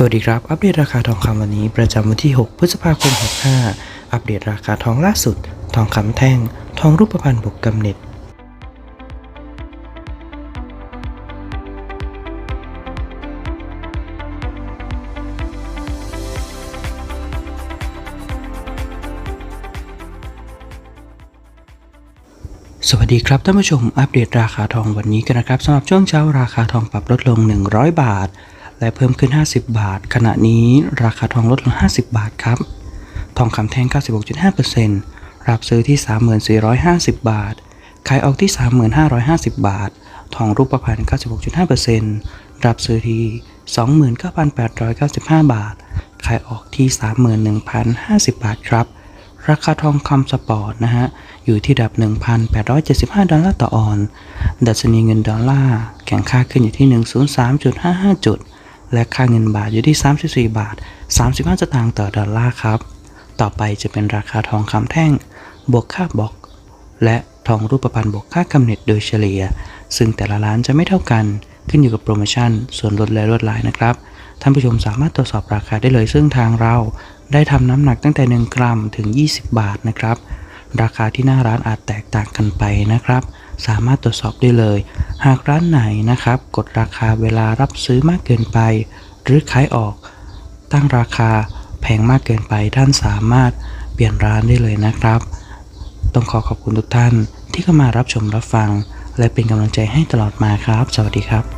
สวัสดีครับ อัปเดตราคาทองคำวันนี้ประจำวันที่ 6 พฤษภาคม 65 อัปเดตราคาทองล่าสุด ทองคำแท่ง ทองรูปพรรณบวกกำเนิดสวัสดีครับท่านผู้ชมอัปเดตราคาทองวันนี้กันนะครับสำหรับช่วงเช้าราคาทองปรับลดลง 100 บาท และเพิ่มขึ้น 50 บาท ขณะนี้ราคาทองลดลง 50 บาทครับ ทองคำแท่ง 96.5%รับซื้อที่ 3450 บาท ขายออกที่ 3550 บาท ทองรูปพรรณ 96.5%รับซื้อที่ 29,895 บาท ขายออกที่ 31,050 บาทครับ ราคาทองคำสปอร์ตนะฮะ อยู่ที่ระดับ 1,875 ดอลลาร์ต่อออน ดัชนีเงินดอลลาร์ แข่งค่าขึ้นอยู่ที่ 103.55 จุด และค่าเงินบาทอยู่ที่ 34 บาท 35สตางค์ต่อดอลลาร์ครับ ต่อไปจะเป็นราคาทองคำแท่ง บวกค่าบล็อก และทองรูปพรรณบวกค่ากำเนิดโดยเฉลี่ย ซึ่งแต่ละร้านจะไม่เท่ากัน ขึ้นอยู่กับโปรโมชั่น ส่วนลดและลดลายนะครับ ท่านผู้ชมสามารถตรวจสอบราคาได้เลยซึ่งทางเรา ได้ทำน้ำหนักตั้งแต่ 1 กรัมถึง 20 บาทนะครับ ราคาที่หน้าร้านอาจแตกต่างกันไปนะครับ สามารถตรวจสอบได้เลย หากร้านไหนนะครับ กดราคาเวลารับซื้อมากเกินไป หรือขายออก ตั้งราคาแพงมากเกินไปท่านสามารถเปลี่ยนร้านได้เลยนะครับ ต้องขอขอบคุณทุกท่านที่เข้ามารับชมรับฟัง และเป็นกำลังใจให้ตลอดมาครับ สวัสดีครับ